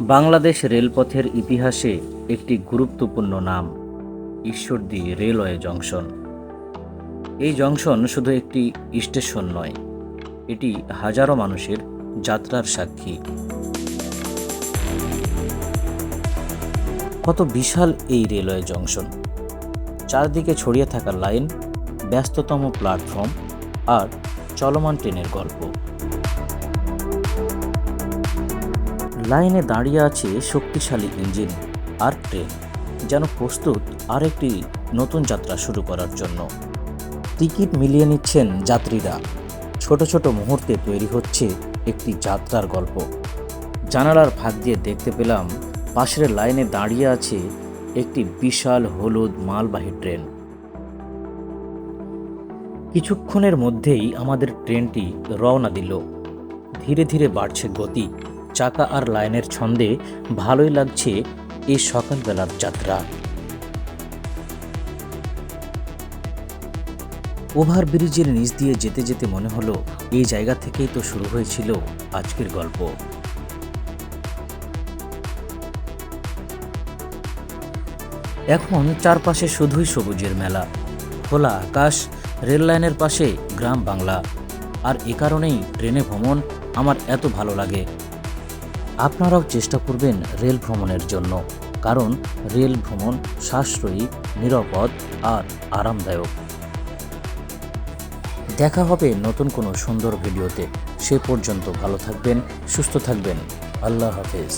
বাংলাদেশ রেলপথের ইতিহাসে একটি গুরুত্বপূর্ণ নাম, ঈশ্বরদী রেলওয়ে জংশন। এই জংশন শুধু একটি স্টেশন নয়, এটি হাজারো মানুষের যাত্রার সাক্ষী। কত বিশাল এই রেলওয়ে জংশন। চারদিকে ছড়িয়ে থাকা লাইন, ব্যস্ততম প্ল্যাটফর্ম আর চলমান ট্রেনের গল্প। লাইনে দাঁড়িয়ে আছে শক্তিশালী ইঞ্জিন আর ট্রেন, যেন প্রস্তুত আরেকটি নতুন যাত্রা শুরু করার জন্য। টিকিট মিলিয়ে নিচ্ছেন যাত্রীরা। ছোট ছোট মুহূর্তে তৈরি হচ্ছে একটি যাত্রার গল্প। জানালার ভাগ দিয়ে দেখতে পেলাম পাশের লাইনে দাঁড়িয়ে আছে একটি বিশাল হলুদ মালবাহী ট্রেন। কিছুক্ষণের মধ্যেই আমাদের ট্রেনটি রওনা দিল। ধীরে ধীরে বাড়ছে গতি। চাকা আর লাইনের ছন্দে ভালোই লাগছে এই সকালবেলার যাত্রা। ওভার ব্রিজের নিচ দিয়ে যেতে যেতে মনে হলো এই জায়গা থেকেই তো শুরু হয়েছিল আজকের গল্প। এখন চারপাশে শুধুই সবুজের মেলা। খোলা আকাশ, রেল লাইনের পাশে গ্রাম বাংলা। আর এ কারণেই ট্রেনে ভ্রমণ আমার এত ভালো লাগে। আপনারাও চেষ্টা করবেন রেল ভ্রমণের জন্য, কারণ রেল ভ্রমণ সাশ্রয়ী, নিরাপদ আর আরামদায়ক। দেখা হবে নতুন কোনো সুন্দর ভিডিওতে। সে পর্যন্ত ভালো থাকবেন, সুস্থ থাকবেন। আল্লাহ হাফেজ।